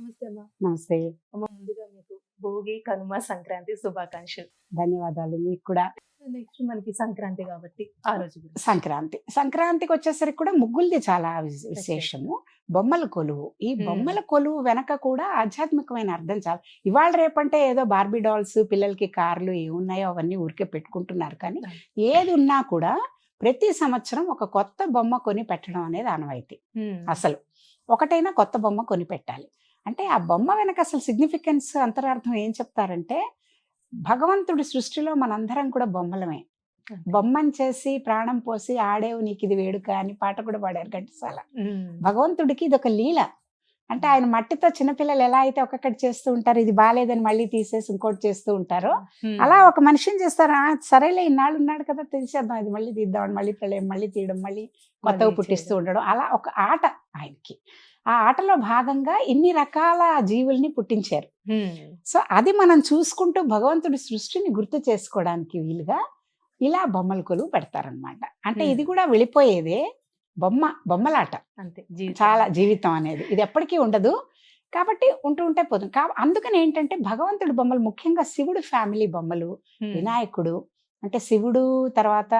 నమస్తే అమ్మా నమస్తే. అమ్మ ముందుగా మీకు భోగి కనుమ సంక్రాంతి శుభాకాంక్షలు. ధన్యవాదాలు. మీకు కూడా నెక్స్ట్ మనకి సంక్రాంతి కాబట్టి ఆ రోజు. సంక్రాంతి. సంక్రాంతికి వచ్చేసరికి కూడా ముగ్గులది చాలా విశ- విశేషము. బొమ్మల కొలువు. ఈ. బొమ్మల కొలువు వెనక కూడా ఆధ్యాత్మికమైన అర్థం చాలా. ఇవాళ రేపంటే ఏదో బార్బీ డాల్స్ పిల్లలకి కార్లు ఏమున్నాయో అవన్నీ ఊరికే పెట్టుకుంటున్నారు. కానీ. ఏది ఉన్నా కూడా ప్రతి సంవత్సరం ఒక కొత్త బొమ్మ కొని పెట్టడం అనేది ఆనవాయితీ. అసలు ఒకటైనా కొత్త బొమ్మ కొని పెట్టాలి. అంటే ఆ బొమ్మ వెనక అసలు సిగ్నిఫికెన్స్ అంతరార్థం ఏం చెప్తారంటే భగవంతుడి సృష్టిలో మనందరం కూడా బొమ్మలమే. బొమ్మని చేసి ప్రాణం పోసి ఆడేవు నీకు ఇది వేడుక అని పాట కూడా పాడారు ఘంటసాల. భగవంతుడికి ఇది ఒక లీల అంటే ఆయన మట్టితో చిన్నపిల్లలు ఎలా అయితే ఒక్కొక్కటి చేస్తూ ఉంటారు ఇది బాగాలేదని మళ్ళీ తీసేసి ఇంకోటి చేస్తూ ఉంటారో. అలా ఒక మనిషిని చేస్తారు "ఆ, సరేలే ఇన్నాళ్ళు ఉన్నాడు కదా తీసేద్దాం ఇది మళ్ళీ తీద్దాం మళ్ళీ ప్రళయం మళ్ళీ తీయడం మళ్ళీ కొత్తగా పుట్టిస్తూ. ఉండడం అలా ఒక ఆట ఆయనకి ఆ ఆటలో భాగంగా ఇన్ని రకాల జీవుల్ని పుట్టించారు. సో అది మనం చూసుకుంటూ భగవంతుడి సృష్టిని గుర్తు చేసుకోవడానికి వీలుగా ఇలా బొమ్మల కొలువు పెడతారనమాట అంటే. ఇది కూడా వెళ్ళిపోయేదే బొమ్మ బొమ్మలాట అంతే. చాలా జీవితం అనేది ఇది ఎప్పటికీ ఉండదు కాబట్టి ఉంటూ ఉంటే పోతుంది కా అందుకని ఏంటంటే భగవంతుడి బొమ్మలు ముఖ్యంగా శివుడు ఫ్యామిలీ బొమ్మలు. వినాయకుడు అంటే శివుడు తర్వాత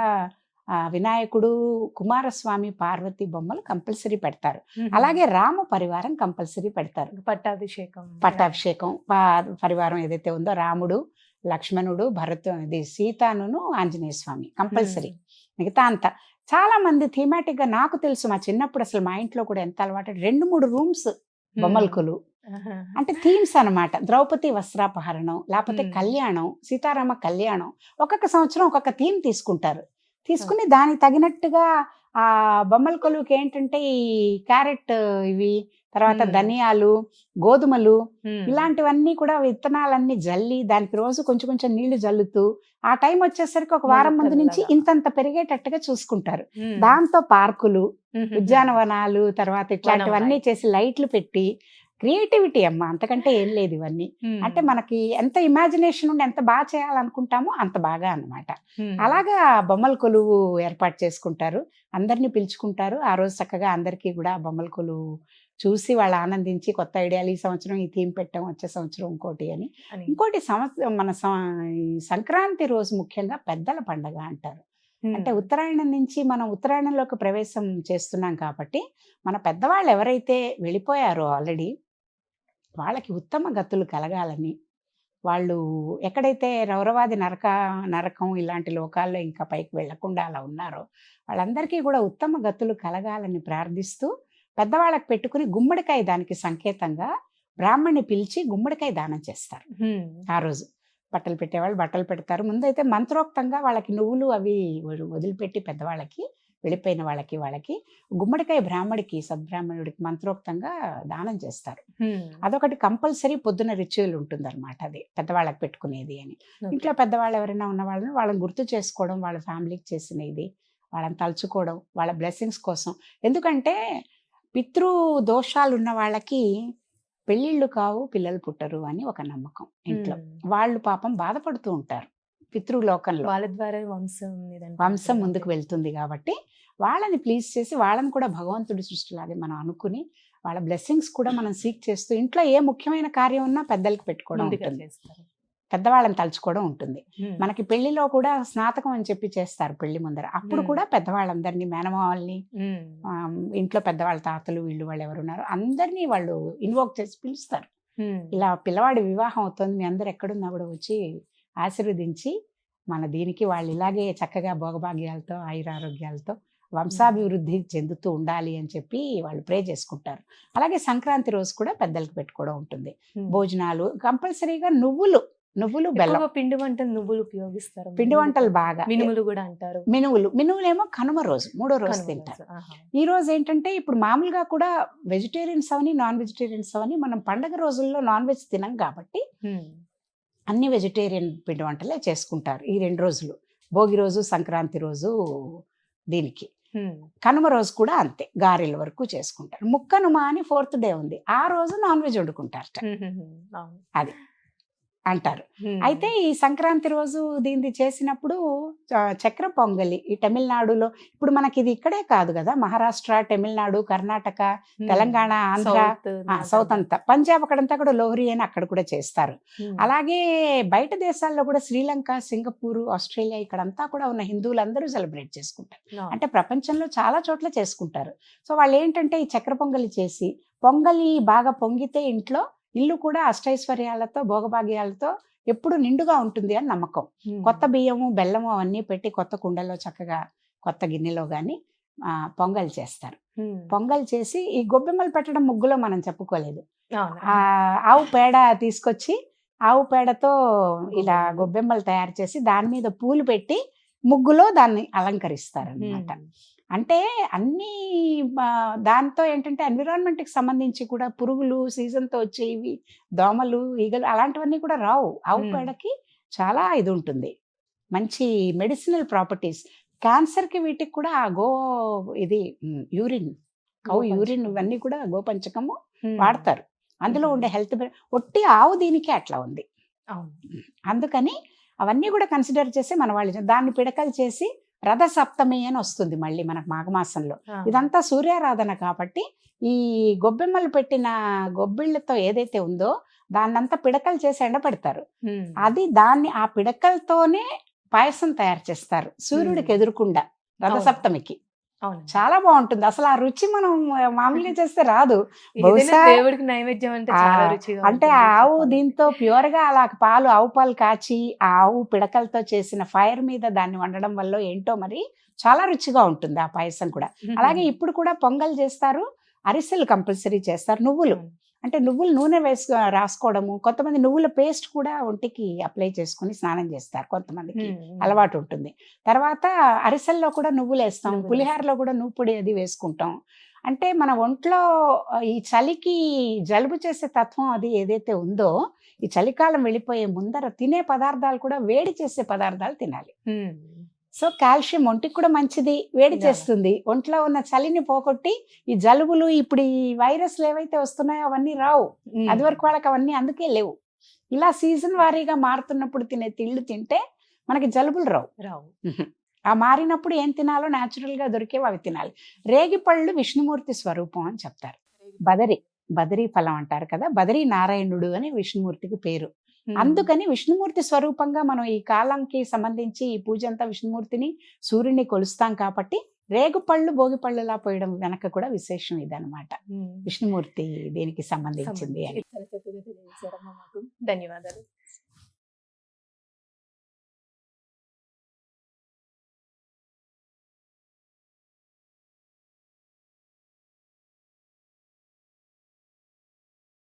వినాయకుడు కుమారస్వామి పార్వతి బొమ్మలు కంపల్సరీ పెడతారు. అలాగే రామ పరివారం కంపల్సరీ పెడతారు. పట్టాభిషేకం. పట్టాభిషేకం పరివారం ఏదైతే ఉందో రాముడు లక్ష్మణుడు భరత్ ఇది సీతాను ఆంజనేయ స్వామి కంపల్సరీ. మిగతా అంతా. చాలా మంది థీమాటిక్గా నాకు తెలుసు మా చిన్నప్పుడు అసలు మా ఇంట్లో కూడా ఎంత అలవాటు రెండు మూడు రూమ్స్ బొమ్మల కొలువు ఆహా. అంటే థీమ్స్ అన్నమాట. ద్రౌపది వస్త్రాపహరణం లేకపోతే. కళ్యాణం సీతారామ కళ్యాణం. ఒక్కొక్క సంవత్సరం ఒక్కొక్క థీమ్ తీసుకుంటారు. తీసుకుని దానికి తగినట్టుగా ఆ బొమ్మల కొలువుకి ఏంటంటే ఈ క్యారెట్ ఇవి తర్వాత. ధనియాలు గోధుమలు. ఇలాంటివన్నీ కూడా విత్తనాలన్నీ జల్లి దానికి రోజు కొంచెం కొంచెం నీళ్ళు జల్లుతూ ఆ టైం వచ్చేసరికి ఒక వారం ముందు నుంచి. ఇంతంత పెరిగేటట్టుగా చూసుకుంటారు. దాంతో పార్కులు. ఉద్యానవనాలు తర్వాత ఇట్లాంటివన్నీ. చేసి లైట్లు పెట్టి క్రియేటివిటీ అమ్మ అంతకంటే ఏం లేదు ఇవన్నీ. అంటే మనకి ఎంత ఇమాజినేషన్ ఉండి ఎంత బాగా చేయాలనుకుంటామో అంత బాగా అన్నమాట ఉమ్. అలాగా బొమ్మల కొలువు ఏర్పాటు చేసుకుంటారు అందరినీ పిలుచుకుంటారు ఆ రోజు చక్కగా అందరికీ కూడా బొమ్మల కొలువు చూసి వాళ్ళు ఆనందించి కొత్త ఐడియాలు ఈ సంవత్సరం ఈ థీమ్ పెట్టాం వచ్చే సంవత్సరం ఇంకోటి అని. ఇంకోటి సంవత్సరం మన సంక్రాంతి రోజు ముఖ్యంగా పెద్దల పండగ అంటారు. అంటే ఉత్తరాయణం నుంచి మనం ఉత్తరాయణంలోకి ప్రవేశం చేస్తున్నాం కాబట్టి మన పెద్దవాళ్ళు ఎవరైతే వెళ్ళిపోయారో ఆల్రెడీ వాళ్ళకి ఉత్తమ గతులు కలగాలని. వాళ్ళు ఎక్కడైతే రౌరవాది నరక నరకం ఇలాంటి లోకాల్లో ఇంకా పైకి వెళ్ళకుండా అలా ఉన్నారో వాళ్ళందరికీ కూడా ఉత్తమ గతులు కలగాలని ప్రార్థిస్తూ పెద్దవాళ్ళకి పెట్టుకుని గుమ్మడికాయ దానికి సంకేతంగా బ్రాహ్మణ్ణి పిలిచి గుమ్మడికాయ దానం చేస్తారు. ఆ రోజు బట్టలు పెట్టేవాళ్ళు బట్టలు పెడతారు. ముందైతే మంత్రోక్తంగా వాళ్ళకి నువ్వులు అవి వదిలి- వదిలిపెట్టి పెద్దవాళ్ళకి వెళ్ళిపోయిన వాళ్ళకి వాళ్ళకి గుమ్మడికాయ బ్రాహ్మడికి సద్బ్రాహ్మణుడికి మంత్రోక్తంగా దానం చేస్తారు. అదొకటి కంపల్సరీ పొద్దున రిచువల్ ఉంటుంది అనమాట అది పెద్దవాళ్ళకి పెట్టుకునేది అని. ఇంట్లో పెద్దవాళ్ళు ఎవరైనా ఉన్న వాళ్ళని వాళ్ళని గుర్తు చేసుకోవడం వాళ్ళ ఫ్యామిలీకి చేసిన ఇది వాళ్ళని తలుచుకోవడం వాళ్ళ బ్లెస్సింగ్స్ కోసం ఎందుకంటే పితృ దోషాలు ఉన్న వాళ్ళకి పెళ్ళిళ్ళు కావు పిల్లలు పుట్టరు అని ఒక నమ్మకం ఇంట్లో. వాళ్ళు పాపం బాధపడుతూ ఉంటారు పితృలోకంలో వాళ్ళ ద్వారా వంశం వంశం ముందుకు వెళ్తుంది కాబట్టి వాళ్ళని ప్లీజ్ చేసి వాళ్ళని కూడా భగవంతుడి సృష్టిలాగే మనం అనుకుని వాళ్ళ బ్లెస్సింగ్స్ కూడా మనం సీక్ చేస్తూ ఇంట్లో ఏ ముఖ్యమైన కార్యం ఉన్నా పెద్దలకి పెట్టుకోవడం ఉంటుంది పెద్దవాళ్ళని తలుచుకోవడం ఉంటుంది. మనకి పెళ్ళిలో కూడా స్నాతకం అని చెప్పి చేస్తారు పెళ్ళి ముందర అప్పుడు. కూడా పెద్దవాళ్ళందరినీ. ఆ, ఇంట్లో పెద్దవాళ్ళ తాతలు వీళ్ళు వాళ్ళు ఎవరున్నారు అందరినీ వాళ్ళు ఇన్వోక్ చేసి పిలుస్తారు. ఇలా పిల్లవాడి వివాహం అవుతుంది మీ అందరు ఎక్కడున్నా కూడా వచ్చి ఆశీర్వదించి మన దీనికి వాళ్ళు ఇలాగే చక్కగా భోగభాగ్యాలతో ఆయురారోగ్యాలతో వంశాభివృద్ధి చెందుతూ ఉండాలి అని చెప్పి వాళ్ళు ప్రే చేసుకుంటారు. అలాగే సంక్రాంతి రోజు కూడా పెద్దలకు పెట్టుకోవడం ఉంటుంది. భోజనాలు కంపల్సరీగా నువ్వులు నువ్వులు బెల్లం. పిండి వంటలు నువ్వులు ఉపయోగిస్తారు. పిండి వంటలు బాగా. మినుములు కూడా అంటారు. మినువులు మినువులేమో కనుమ రోజు మూడో రోజు తింటారు. ఈ రోజు ఏంటంటే ఇప్పుడు మామూలుగా కూడా వెజిటేరియన్స్ అవని నాన్ వెజిటేరియన్స్ అవని మనం పండగ రోజుల్లో నాన్ వెజ్ తినం కాబట్టి. అన్ని వెజిటేరియన్ పిండి వంటలే చేసుకుంటారు ఈ రెండు రోజులు భోగి రోజు సంక్రాంతి రోజు దీనికి. కనుమ రోజు కూడా అంతే గారెల వరకు చేసుకుంటారు ముక్కనుమ అని ఫోర్త్ డే ఉంది ఆ రోజు నాన్ వెజ్ వండుకుంటారట. అవును. అది. అంటారు. అయితే ఈ సంక్రాంతి రోజు దీన్ని చేసినప్పుడు చక్ర పొంగలి ఈ తమిళనాడులో ఇప్పుడు మనకి ఇది ఇక్కడే కాదు కదా మహారాష్ట్ర తమిళనాడు కర్ణాటక. తెలంగాణ ఆంధ్ర సౌత్ అంతా పంజాబ్ అక్కడంతా కూడా లోహరి అని అక్కడ కూడా చేస్తారు. అలాగే బయట దేశాల్లో కూడా శ్రీలంక సింగపూర్ ఆస్ట్రేలియా ఇక్కడంతా కూడా ఉన్న హిందువులందరూ సెలబ్రేట్ చేసుకుంటారు. అంటే ప్రపంచంలో చాలా చోట్ల చేసుకుంటారు సో వాళ్ళు ఏంటంటే ఈ చక్ర పొంగలి చేసి పొంగలి బాగా పొంగితే ఇంట్లో ఇల్లు కూడా అష్టైశ్వర్యాలతో భోగభాగ్యాలతో ఎప్పుడు నిండుగా ఉంటుంది అని నమ్మకం. కొత్త బియ్యము బెల్లము అవన్నీ పెట్టి కొత్త కుండలో చక్కగా కొత్త గిన్నెలో కానీ పొంగల్ చేస్తారు. పొంగల్ చేసి ఈ గొబ్బెమ్మలు పెట్టడం ముగ్గులో మనం చెప్పుకోలేదు ఆవు పేడ తీసుకొచ్చి ఆవు పేడతో ఇలా గొబ్బెమ్మలు. తయారు చేసి దాని మీద పూలు పెట్టి ముగ్గులో దాన్ని అలంకరిస్తారనమాట హ్మ్. అంటే అన్ని దాంతో ఏంటంటే environment కి సంబంధించి కూడా పురుగులు season తో వచ్చేవి దోమలు ఈగలు అలాంటివన్నీ కూడా రావు ఆవు. పేడకి చాలా ఇది ఉంటుంది మంచి మెడిసినల్ ప్రాపర్టీస్కి వీటికి కూడా ఆ గో ఇది యూరిన్ కౌ. యూరిన్ ఇవన్నీ కూడా గోపంచకము. వాడతారు అందులో. ఉండే హెల్త్ ఒట్టి ఆవు దీనికి అట్లా ఉంది. అందుకని అవన్నీ కూడా కన్సిడర్ చేసి మన వాళ్ళు దాన్ని పిడకలు చేసి రథ సప్తమి అని వస్తుంది మళ్ళీ మనకు మాఘమాసంలో. ఇదంతా సూర్యారాధన కాబట్టి ఈ గొబ్బెమ్మలు పెట్టిన గొబ్బిళ్ళతో ఏదైతే ఉందో దాన్నంతా పిడకలు చేసి ఎండపెడతారు హ్మ్. అది దాన్ని ఆ పిడకలతోనే పాయసం తయారు చేస్తారు సూర్యుడికి. ఎదురుకుండా. రథసప్తమికి. చాలా బాగుంటుంది. అసలు ఆ రుచి మనం మామూలుగా చేస్తే రాదు. బహుశా- దేవుడికి నైవేద్యం అంటే చాలా ఆ, రుచిగా అంటే ఆవు. దీంతో ప్యూర్గా అలా పాలు ఆవు పాలు కాచి ఆ ఆవు పిడకలతో చేసిన ఫైర్ మీద దాన్ని వండడం వల్ల ఏంటో మరి చాలా రుచిగా ఉంటుంది ఆ పాయసం కూడా. అలాగే ఇప్పుడు కూడా పొంగల్ చేస్తారు అరిసెలు కంపల్సరీ చేస్తారు నువ్వులు. అంటే నువ్వులు నూనె వేసుకో రాసుకోవడము కొంతమంది నువ్వుల పేస్ట్ కూడా ఒంటికి అప్లై చేసుకుని స్నానం చేస్తారు కొంతమందికి. అలవాటు ఉంటుంది తర్వాత అరిసెల్లో కూడా నువ్వులు వేస్తాం పులిహారలో కూడా నువ్వు పొడి అది వేసుకుంటాం అంటే మన ఒంట్లో ఈ చలికి జలుబు చేసే తత్వం అది ఏదైతే ఉందో ఈ చలికాలం వెళ్ళిపోయే ముందర తినే పదార్థాలు కూడా వేడి చేసే పదార్థాలు తినాలి. సో కాల్షియం ఒంటికి కూడా మంచిది వేడి. చేస్తుంది. ఒంట్లో ఉన్న చలిని పోగొట్టి ఈ జలుబులు ఇప్పుడు ఈ వైరస్లు ఏవైతే వస్తున్నాయో అవన్నీ రావు. అది వరకు వాళ్ళకి అవన్నీ అందుకే లేవు. ఇలా సీజన్ వారీగా మారుతున్నప్పుడు తినే తిళ్ళు తింటే మనకి జలుబులు రావు. రావు. ఆ మారినప్పుడు ఏం తినాలో గా దొరికేవి అవి తినాలి. రేగి పళ్ళు విష్ణుమూర్తి స్వరూపం అని చెప్తారు. బదరి బదరీ ఫలం అంటారు కదా బదరీ నారాయణుడు అని విష్ణుమూర్తికి పేరు. అందుకని విష్ణుమూర్తి స్వరూపంగా మనం ఈ కాలంకి సంబంధించి ఈ పూజ అంతా విష్ణుమూర్తిని సూర్యుని కొలుస్తాం కాబట్టి రేగు పళ్ళు భోగి పళ్ళులా పోయడం వెనక కూడా విశేషం ఇదనమాట. విష్ణుమూర్తి దీనికి సంబంధించింది ధన్యవాదాలు.